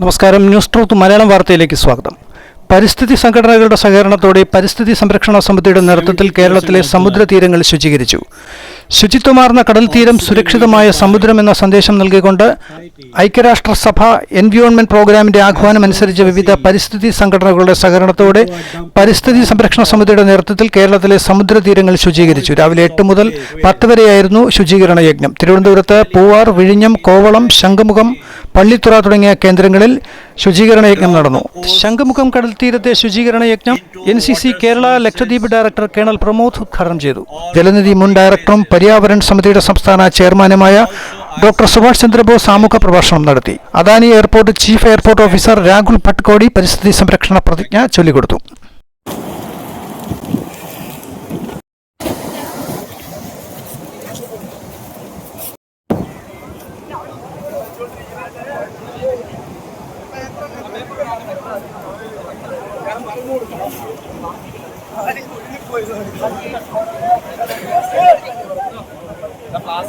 നമസ്കാരം. News truth Malayalam വാർത്തയിലേക്ക് സ്വാഗതം. പരിസ്ഥിതി സംഘടനകളുടെ സഹകരണത്തോടെ പരിസ്ഥിതി സംരക്ഷണ സമിതിയുടെ നേതൃത്വത്തിൽ കേരളത്തിലെ സമുദ്ര തീരങ്ങൾ ശുചീകരിച്ചു. ശുചിത്വമാർന്ന കടൽ തീരം സുരക്ഷിതമായ സമുദ്രം എന്ന സന്ദേശം നൽകിക്കൊണ്ട് ഐക്യരാഷ്ട്രസഭ എൻവിയോൺമെന്റ് പ്രോഗ്രാമിന്റെ ആഹ്വാനം അനുസരിച്ച് വിവിധ പരിസ്ഥിതി സംഘടനകളുടെ സഹകരണത്തോടെ പരിസ്ഥിതി സംരക്ഷണ സമിതിയുടെ നേതൃത്വത്തിൽ കേരളത്തിലെ സമുദ്ര തീരങ്ങൾ ശുചീകരിച്ചു. രാവിലെ എട്ട് മുതൽ പത്ത് വരെയായിരുന്നു ശുചീകരണ യജ്ഞം. തിരുവനന്തപുരത്ത് പൂവാർ വിഴിഞ്ഞം കോവളം ശംഖുമുഖം പള്ളിത്തുറ തുടങ്ങിയ കേന്ദ്രങ്ങളിൽ ശുചീകരണ യജ്ഞം നടന്നു. ശംഖുമുഖം കടൽ തീരത്തെ ശുചീകരണ യജ്ഞം N C C Kerala Lakshadweep director colonel Pramod ഉദ്ഘാടനം ചെയ്തു. ജലനിധി മുൻ ഡയറക്ടറും പര്യാവരൺ സമിതിയുടെ സംസ്ഥാന ചെയർമാനുമായ ഡോക്ടർ സുഭാഷ് ചന്ദ്രബോസ് ആമുഖ പ്രഭാഷണം നടത്തി. Adani airport chief airport officer Rahul ഭട്ട്കോടി പരിസ്ഥിതി സംരക്ഷണ പ്രതിജ്ഞ ചൊല്ലിക്കൊടുത്തു.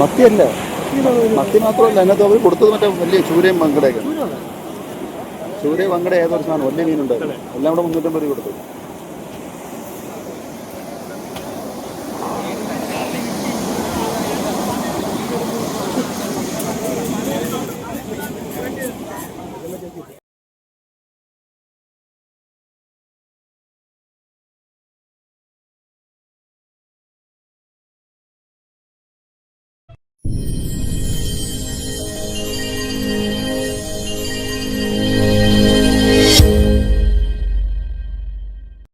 മത്തിയല്ല? മത്തി മാത്രമല്ല അതിനകത്ത് അവർ കൊടുത്തത് മറ്റേ വലിയ ചൂരയും വങ്കടയൊക്കെ. ചൂരയും വങ്കട ഏതൊരു സാധനം വലിയ മീനുണ്ടായിരുന്നു. എല്ലാം കൂടെ മുന്നൂറ്റമ്പത് കൊടുത്തു.